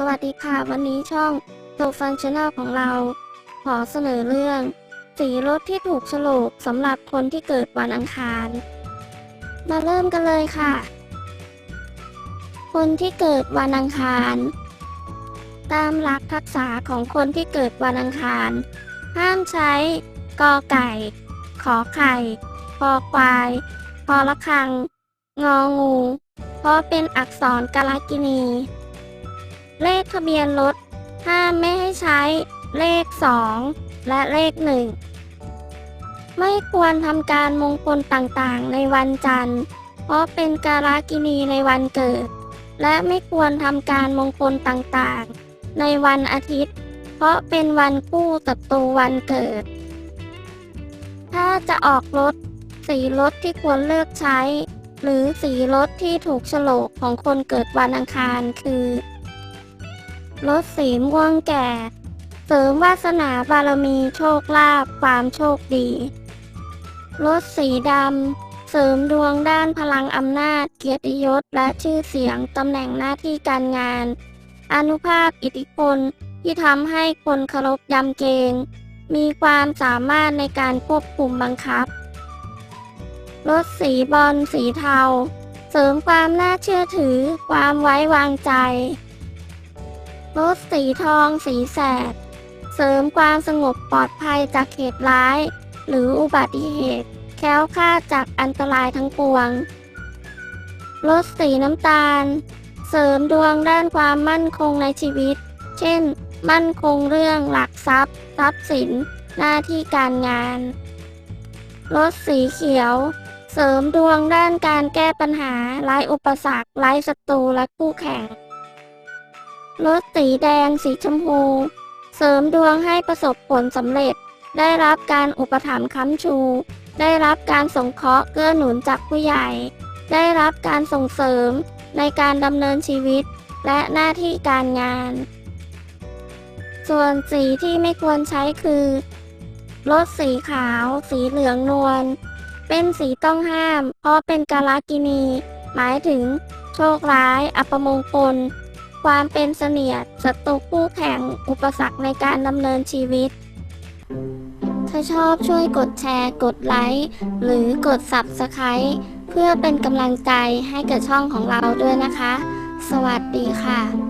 สวัสดีค่ะ วันนี้ช่องโ o ฟังช n แนลของเรา ขอเสนอเรื่อง สีรถที่ถูกฉลกสำหรับคนที่เกิดวันอังคาร มาเริ่มกันเลยค่ะ คนที่เกิดวันอังคาร ตามหลักทักษะของคนที่เกิดวันอังคาร ห้ามใช้กอไก่ ขอไข่คอควายพอละคัง งองู เพราะเป็นอักษรกาลกินี เลขทะเบียนรถห้ามไม่ให้ใช้เลข 2 และเลข 1 ไม่ควรทำการมงคลต่างๆ ในวันจันทร์ เพราะเป็นกาลกินีในวันเกิด และไม่ควรทำการมงคลต่างๆ ในวันอาทิตย์ เพราะเป็นวันคู่ศัตรูวันเกิด ถ้าจะออกรถ สีรถที่ควรเลือกใช้ หรือสีรถที่ถูกฉลกของคนเกิดวันอังคารคือ รถสีม่วงแก่ เสริมวาสนาบารมีโชคลาภความโชคดีรถสีดำ เสริมดวงด้านพลังอำนาจ เกียรติยศและชื่อเสียงตำแหน่งหน้าที่การงาน อนุภาพอิทธิพลที่ทำให้คนเคารพยำเกรงมีความสามารถในการควบคุมบังคับรถสีบอลสีเทา เสริมความน่าเชื่อถือ ความไว้วางใจ รถสีทองสีแสด เสริมความสงบปลอดภัยจากเหตุร้าย หรืออุบัติเหตุ แคล้วคลาดจากอันตรายทั้งปวง รถสีน้ำตาล เสริมดวงด้านความมั่นคงในชีวิต เช่น มั่นคงเรื่องหลักทรัพย์ ทรัพย์สิน หน้าที่การงาน รถสีเขียว เสริมดวงด้านการแก้ปัญหาไร้อุปสรรคไร้ศัตรูและคู่แข่ง รถสีแดงสีชมพู เสริมดวงให้ประสบผลสำเร็จ ได้รับการอุปถัมภ์ค้ำชู ได้รับการสงเคราะห์เกื้อหนุนจากผู้ใหญ่ ได้รับการส่งเสริมในการดำเนินชีวิต และหน้าที่การงาน ส่วนสีที่ไม่ควรใช้คือรถสีขาว สีเหลืองนวล เป็นสีต้องห้าม เพราะเป็นกาลกินี หมายถึง โชคร้าย อัปมงคล ความเป็นเสนียดศัตรูคู่แข่ง อุปสรรคในการดำเนินชีวิต ถ้าชอบช่วยกดแชร์ กดไลค์หรือกด Subscribe เพื่อเป็นกำลังใจให้กับช่องของเราด้วยนะคะ สวัสดีค่ะ